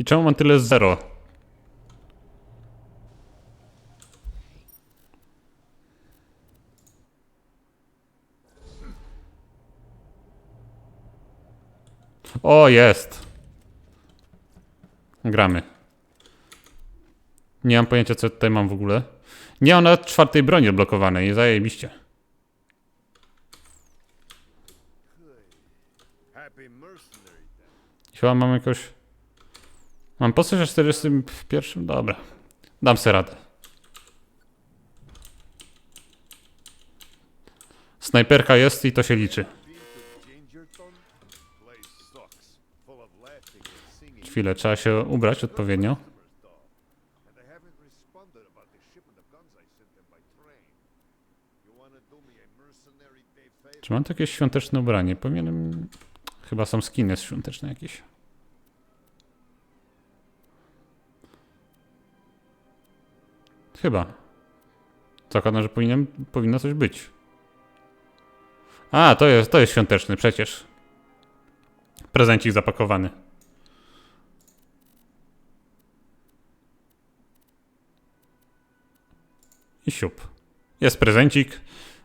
I czemu mam tyle zero? O, jest. Gramy. Nie mam pojęcia, co tutaj mam w ogóle. Nie nawet czwartej broni odblokowanej, zajebiście. Chyba mam jakoś... Mam postać na 41? Dobra. Dam sobie radę. Snajperka jest i to się liczy. Chwilę, trzeba się ubrać odpowiednio. Czy mam tu jakieś świąteczne ubranie? Powinienem... Chyba są skiny świąteczne jakieś. Chyba. Zakładam, że powinien, powinno coś być. A, to jest, to jest świąteczny przecież. Prezencik zapakowany. I siup. Jest prezencik,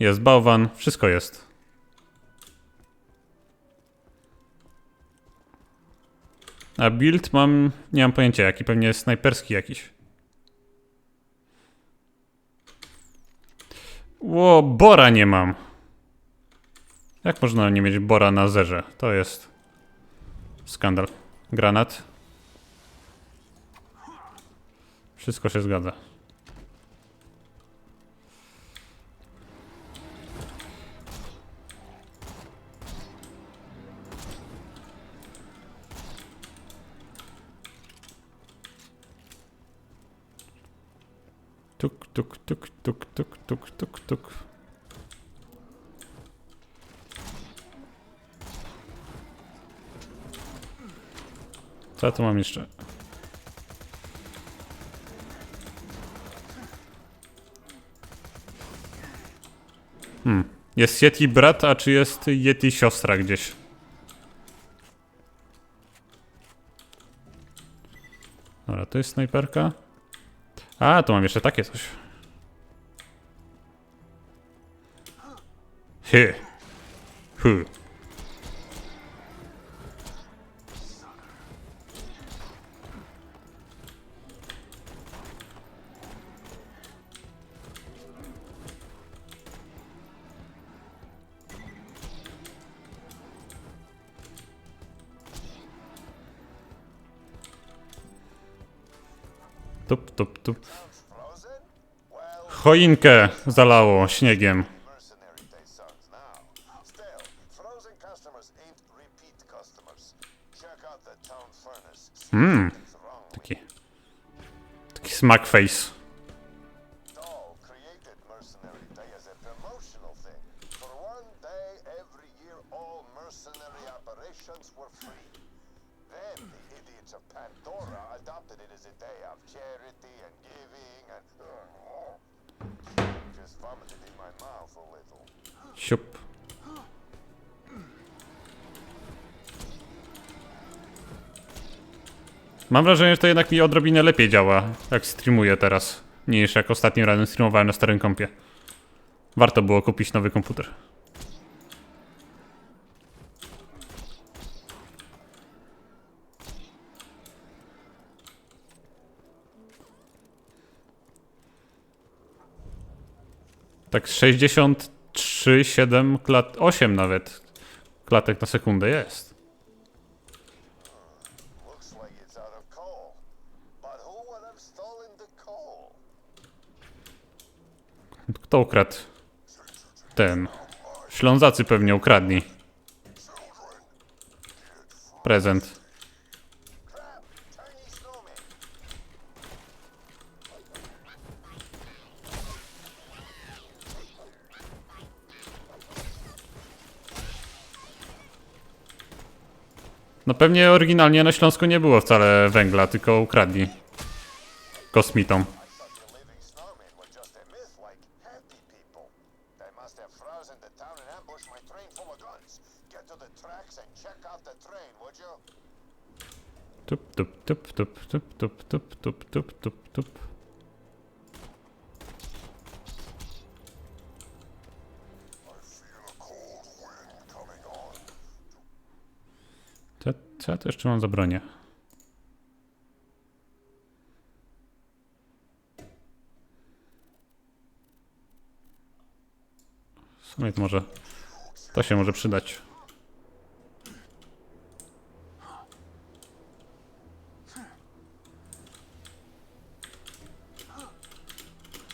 jest bałwan, wszystko jest. A build mam, nie mam pojęcia jaki, pewnie snajperski jakiś. Ło, Bora nie mam. Jak można nie mieć Bora na zerze? To jest skandal. Granat. Wszystko się zgadza. Co tu mam jeszcze? Hmm. Jest Yeti brat, a czy jest Yeti siostra gdzieś? Dobra, to jest snajperka. A, tu mam jeszcze takie coś. Hy. Hy. Tup, tup, tup. Choinkę zalało śniegiem. with Taki, taki smack face. For one day every year, all mercenary operations were free. Idiots of Pandora adopted it as a day of charity and giving and. Just vomited in my mouth a little. Mam wrażenie, że to jednak mi odrobinę lepiej działa, jak streamuję teraz, niż jak ostatnim razem streamowałem na starym kompie. Warto było kupić nowy komputer. Tak 63, 7 klat, 8 nawet klatek na sekundę jest. Kto ukradł? Ten. Ślązacy pewnie ukradli. Prezent. Pewnie oryginalnie na Śląsku nie było wcale węgla, tylko ukradli. Kosmitom. Tup, tup, tup, tup, tup, tup, tup, tup, tup, tup, tup. Co, ja tu jeszcze mam za bronię? W sumie to może... To się może przydać.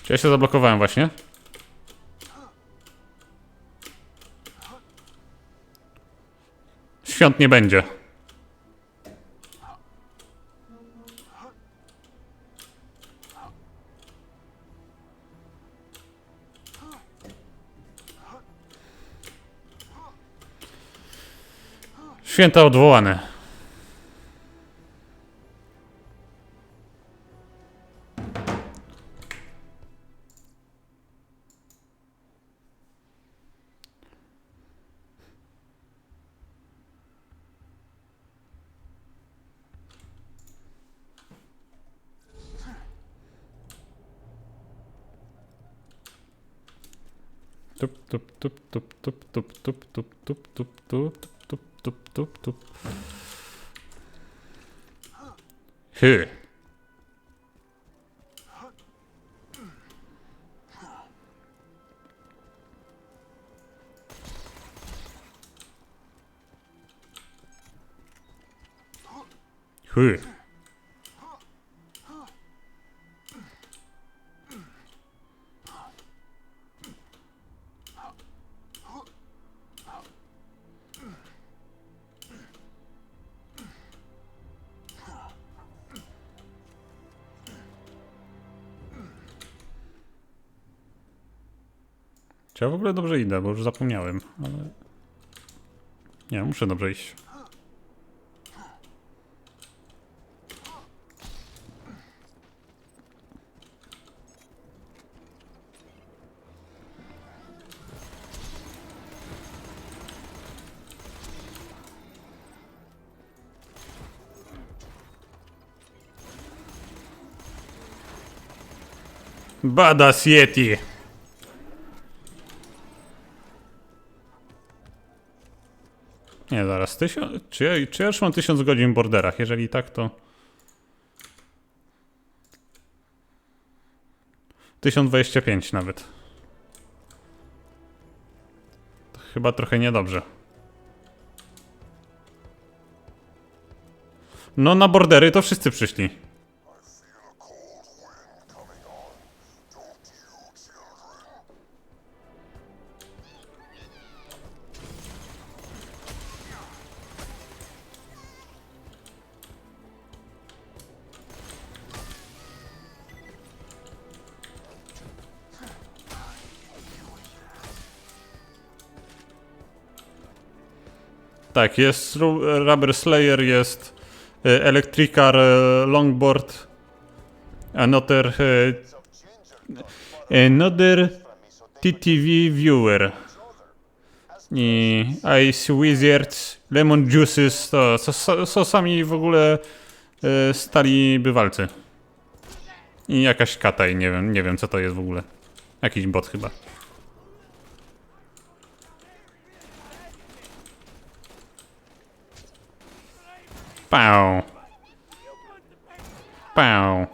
Czy ja się zablokowałem właśnie? Świąt nie będzie. Święta odwołane. ふうふう idę, bo już zapomniałem, ale... Nie, muszę dobrze iść. Badass Yeti! Tysiąc, czy, ja, czy ja już mam tysiąc godzin w borderach? Jeżeli tak, to... 1025 nawet. To chyba trochę niedobrze. No na bordery to wszyscy przyszli. Tak, jest Ru- Rubber Slayer, jest e, Electricar e, Longboard, another, e, another TTV Viewer i Ice Wizards, Lemon Juices, to są, sami w ogóle stali bywalcy. I jakaś kataj, nie wiem, nie wiem co to jest w ogóle. Jakiś bot chyba. Pał. Pał.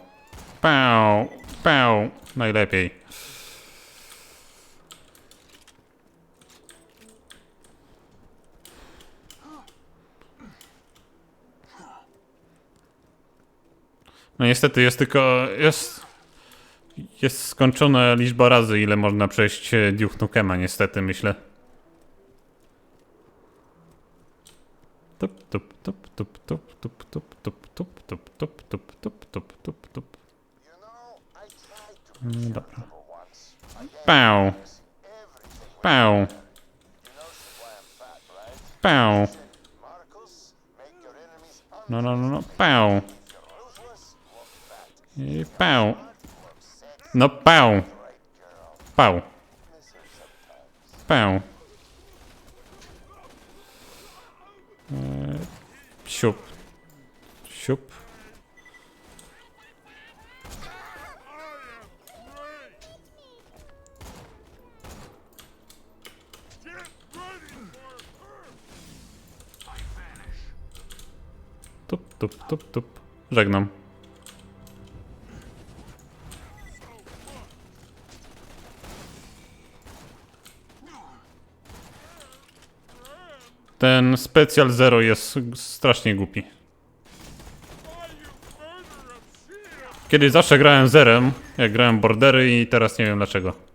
Pał. Pał. Najlepiej. No niestety jest tylko... jest... Jest skończona liczba razy, ile można przejść e, Duke Nukema, niestety, myślę. Tup, tup, tup, tup, tup, tup, tup, tup, tup, tup, tup, tup, tup, tup, tup, tup. You know, I tried to Mm, push Dobra. her once. I gave Pał. everything. Pał. You know why I'm fat, right? Pał. Marcus, make your enemies No, no, no, no. Pał. If you're ruthless, look fat. I pał. No pał. Pał. Pał. Siup. Siup. Tup, tup, tup, tup. Żegnam. Ten specjal zero jest strasznie głupi. Kiedyś zawsze grałem zerem, jak grałem bordery i teraz nie wiem dlaczego.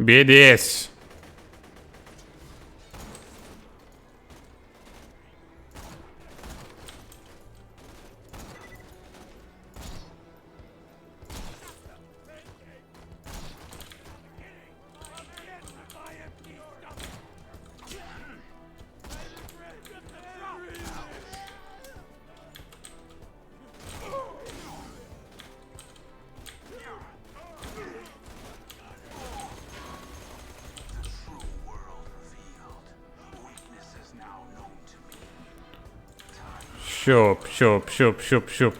Beleza. Siup, siup, siup, siup, siup.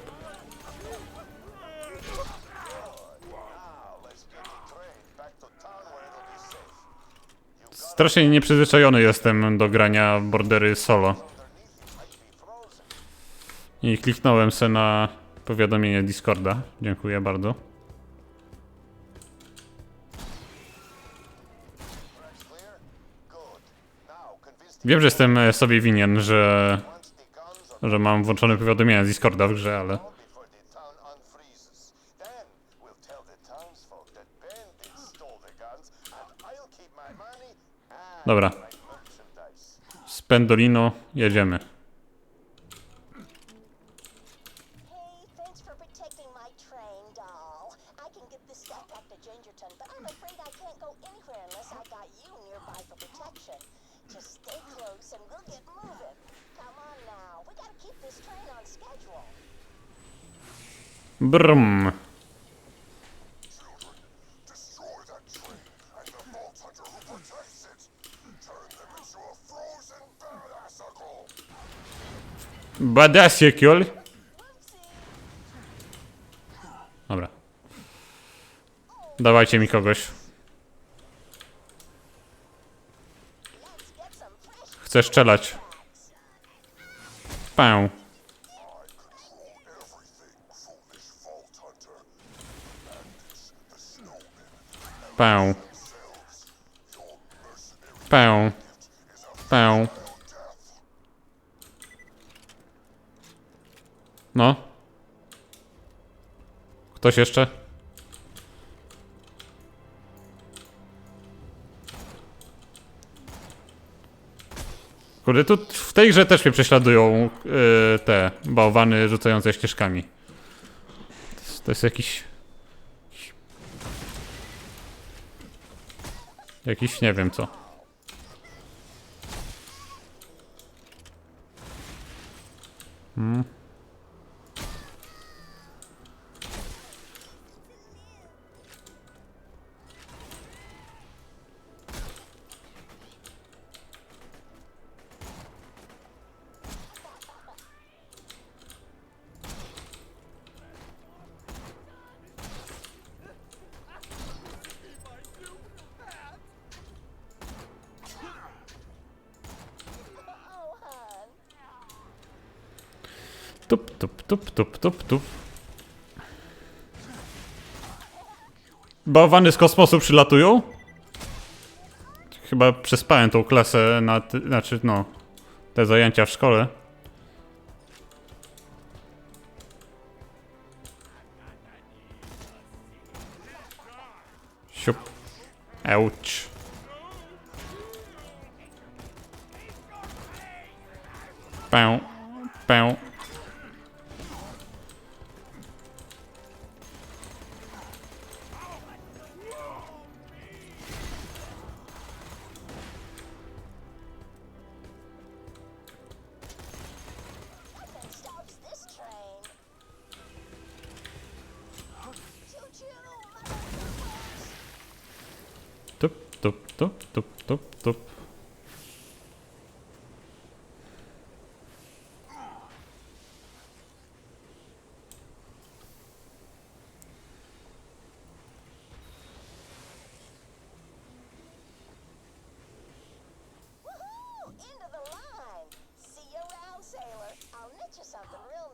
Strasznie nieprzyzwyczajony jestem do grania bordery solo. I kliknąłem se na powiadomienie Discorda. Dziękuję bardzo. Wiem, że jestem e, sobie winien, że, że mam włączone powiadomienia z Discorda w grze, ale... down before the town badassicle. Badasiekol. Dobra. Dawajcie mi kogoś. Chcę strzelać. Pę. Pę. Pę. Pę. No. Ktoś jeszcze? Kurde, tu w tej grze też mnie prześladują yy, te bałwany rzucające ścieżkami. To jest, to jest jakiś... Jakiś nie wiem co. Oh, Tup, tup, tup, tup, tup, tup. Bałwany z kosmosu przylatują? Chyba przespałem tą klasę na, znaczy no, te zajęcia w szkole. Siup. Euć. Pę. Pę.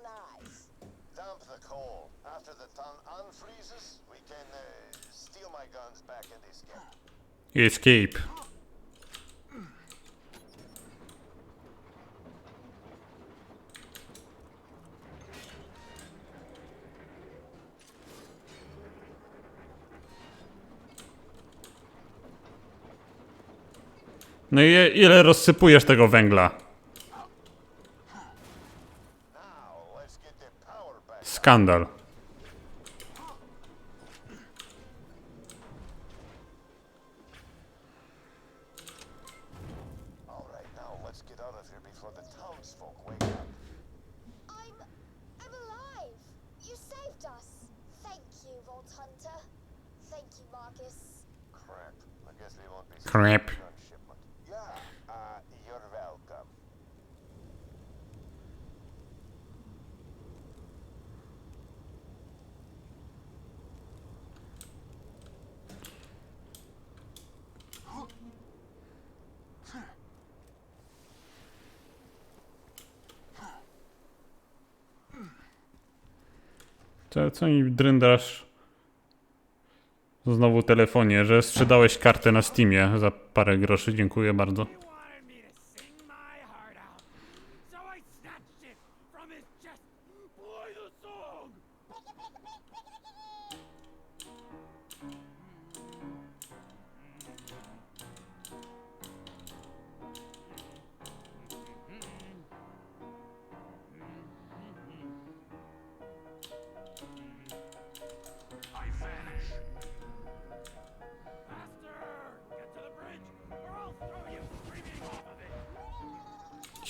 Nice. Dump the coal. After the ton unfreezes, we can uh, steal my guns back and escape. Escape. No i ile rozsypujesz tego węgla? Skandal. Get out of here before the townsfolk wake up. I'm. I'm alive! You saved us! Thank you, Vault Hunter. Thank you, Marcus. Crap. I guess we won't be Crap. Co, co mi dryndasz? Znowu telefonie, że sprzedałeś kartę na Steamie za parę groszy, dziękuję bardzo.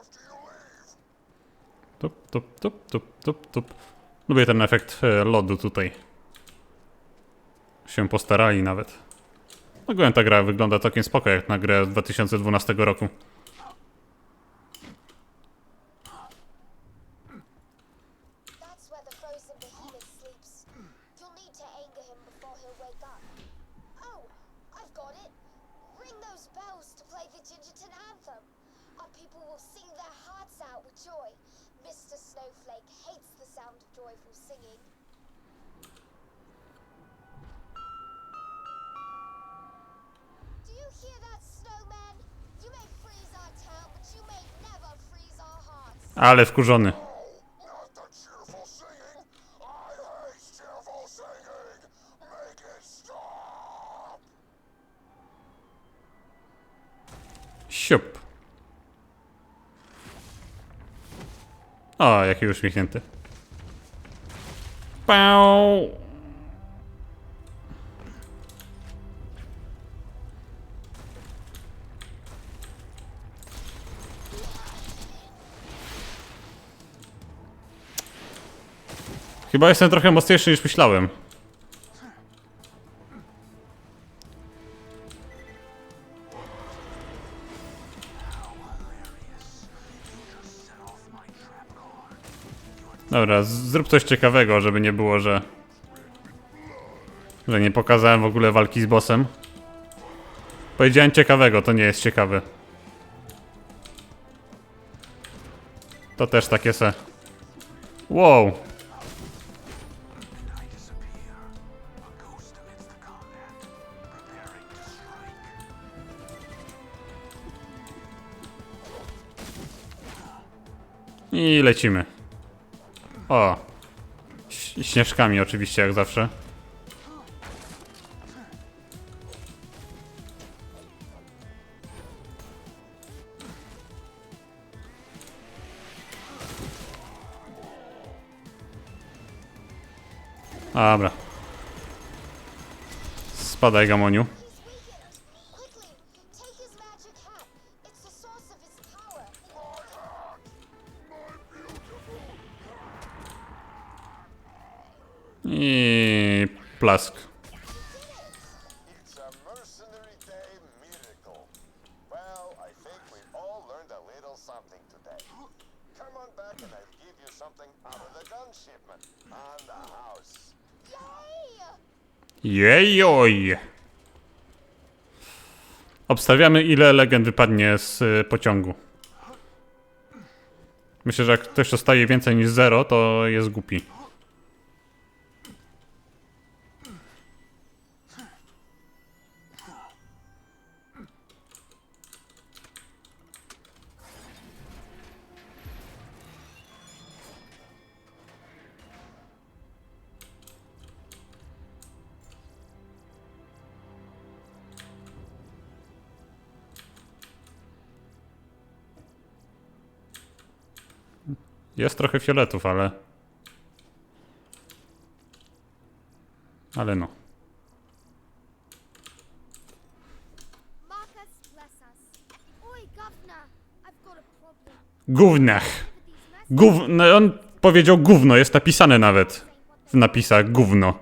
after you leave. Tup, tup, tup, tup, tup, tup. Lubię ten efekt e, lodu tutaj. Się postarali nawet. Ogólnie ta gra wygląda całkiem spoko jak na grę z 2012 roku. People will sing their hearts out with joy. Mr. Snowflake hates the sound of joyful singing. Do you hear that, snowman? You may freeze our town, but you may never freeze our hearts. Ale wkurzony. O, jaki uśmiechnięty. Pał. Chyba jestem trochę mocniejszy niż myślałem. Dobra, zrób coś ciekawego, żeby nie było, że... Że nie pokazałem w ogóle walki z bossem. Powiedziałem ciekawego, to nie jest ciekawy. To też takie se. Wow. I lecimy. O. Śnieżkami oczywiście, jak zawsze. Dobra. Spadaj, Gamoniu. Yay! Jejoj! Obstawiamy, ile legend wypadnie z y, pociągu. Myślę, że jak ktoś dostaje więcej niż 0, to jest głupi. Jest trochę fioletów, ale... Ale no. Gównach! With these messages, Gów... No, on powiedział gówno, jest napisane nawet. W napisach gówno.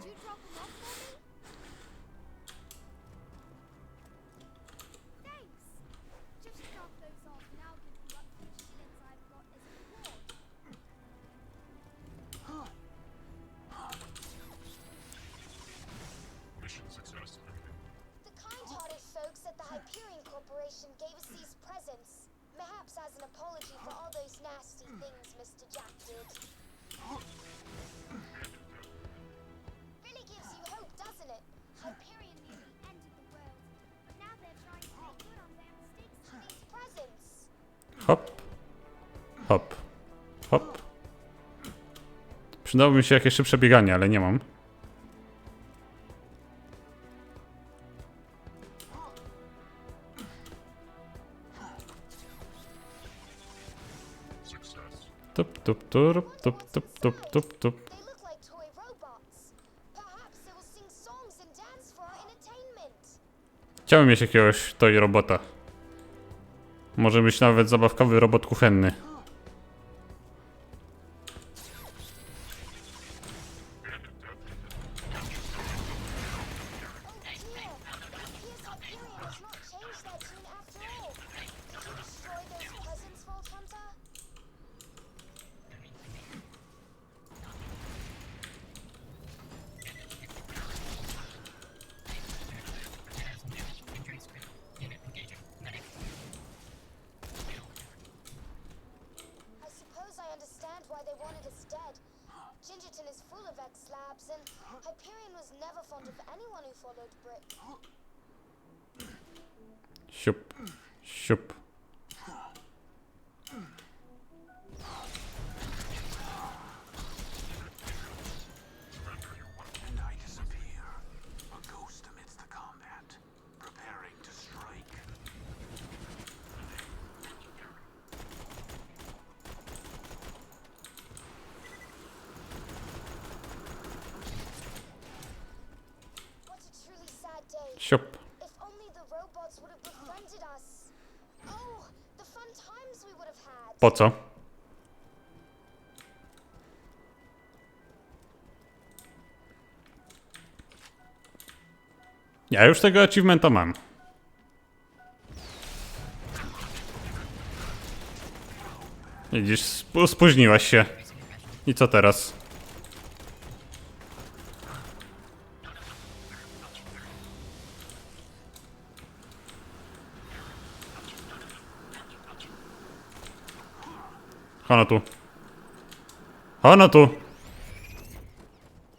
Hop. Hop. Hop. Przydałoby mi się jakieś szybsze bieganie, ale nie mam. Tup, tup, tup, tup, tup, tup, tup, tup. Chciałbym mieć jakiegoś toy robota. Może być nawet zabawkowy robot kuchenny. Was never fond of anyone who followed Brick. Siup. Siup. Had. Po co? Ja już tego achievementa mam. Widzisz, sp- spóźniłaś się. I co teraz? Ono tu. Ono tu.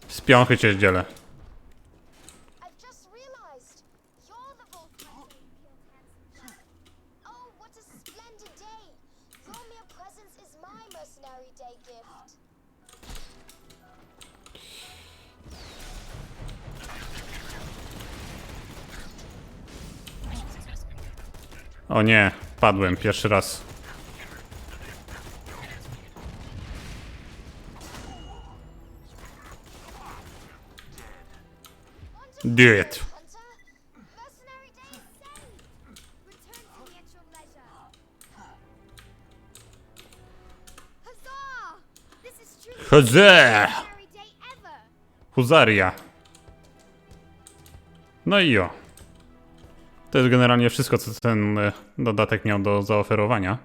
Z cię zdzielę. I've just realized you're the Volk Hunter who killed Hanson Jack. Oh, what a splendid day! You're mere presents is my Mercenary Day gift. O nie, padłem pierwszy raz. Do it. Hunter, Mercenary Day is saved. Return to me at your leisure. Huzzah! This is truly the Huzzah! best Day ever. Huzaria. No i jo. To jest generalnie wszystko, co ten e, dodatek miał do zaoferowania.